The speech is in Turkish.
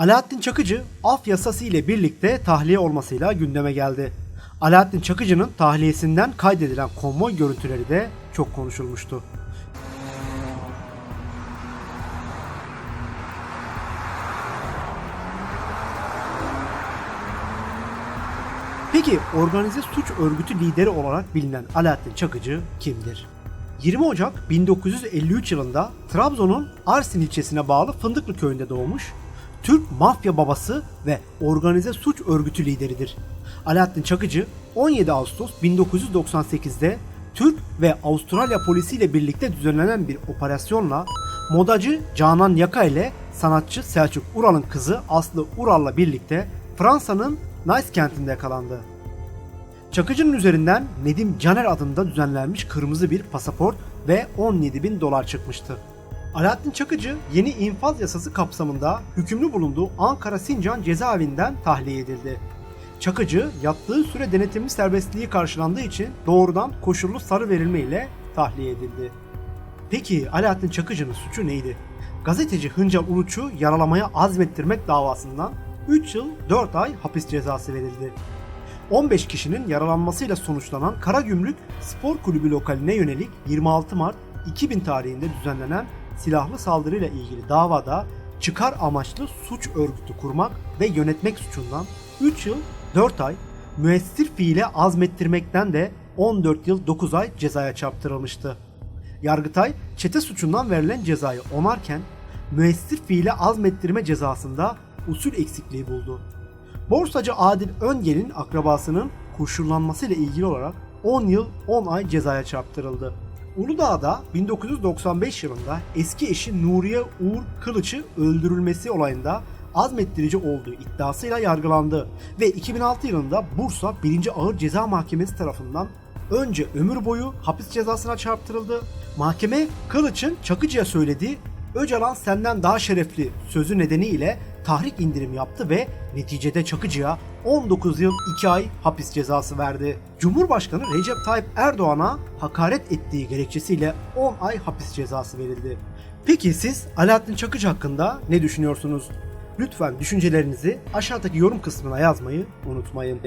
Alaaddin Çakıcı af yasası ile birlikte tahliye olmasıyla gündeme geldi. Alaaddin Çakıcı'nın tahliyesinden kaydedilen konvoy görüntüleri de çok konuşulmuştu. Peki organize suç örgütü lideri olarak bilinen Alaaddin Çakıcı kimdir? 20 Ocak 1953 yılında Trabzon'un Arsin ilçesine bağlı Fındıklı köyünde doğmuş, Türk mafya babası ve organize suç örgütü lideridir. Alaaddin Çakıcı 17 Ağustos 1998'de Türk ve Avustralya polisiyle birlikte düzenlenen bir operasyonla modacı Canan Yaka ile sanatçı Selçuk Ural'ın kızı Aslı Ural'la birlikte Fransa'nın Nice kentinde yakalandı. Çakıcı'nın üzerinden Nedim Caner adında düzenlenmiş kırmızı bir pasaport ve 17 bin dolar çıkmıştı. Alaaddin Çakıcı yeni infaz yasası kapsamında hükümlü bulunduğu Ankara Sincan cezaevinden tahliye edildi. Çakıcı yattığı süre denetimli serbestliği karşılandığı için doğrudan koşullu sarı verilme ile tahliye edildi. Peki Alaaddin Çakıcı'nın suçu neydi? Gazeteci Hıncal Uluç'u yaralamaya azmettirmek davasından 3 yıl 4 ay hapis cezası verildi. 15 kişinin yaralanmasıyla sonuçlanan Karagümrük Spor Kulübü lokaline yönelik 26 Mart 2000 tarihinde düzenlenen silahlı saldırıyla ilgili davada çıkar amaçlı suç örgütü kurmak ve yönetmek suçundan 3 yıl 4 ay, müessir fiile azmettirmekten de 14 yıl 9 ay cezaya çarptırılmıştı. Yargıtay çete suçundan verilen cezayı onarken müessir fiile azmettirme cezasında usul eksikliği buldu. Borsacı Adil Öngel'in akrabasının kurşunlanmasıyla ilgili olarak 10 yıl 10 ay cezaya çarptırıldı. Uludağ'da 1995 yılında eski eşi Nuriye Uğur Kılıç'ı öldürülmesi olayında azmettirici olduğu iddiasıyla yargılandı ve 2006 yılında Bursa 1. Ağır Ceza Mahkemesi tarafından önce ömür boyu hapis cezasına çarptırıldı. Mahkeme Kılıç'ın Çakıcı'ya söylediği Öcalan senden daha şerefli sözü nedeniyle tahrik indirim yaptı ve neticede Çakıcı'ya 19 yıl 2 ay hapis cezası verdi. Cumhurbaşkanı Recep Tayyip Erdoğan'a hakaret ettiği gerekçesiyle 10 ay hapis cezası verildi. Peki siz Alaaddin Çakıcı hakkında ne düşünüyorsunuz? Lütfen düşüncelerinizi aşağıdaki yorum kısmına yazmayı unutmayın.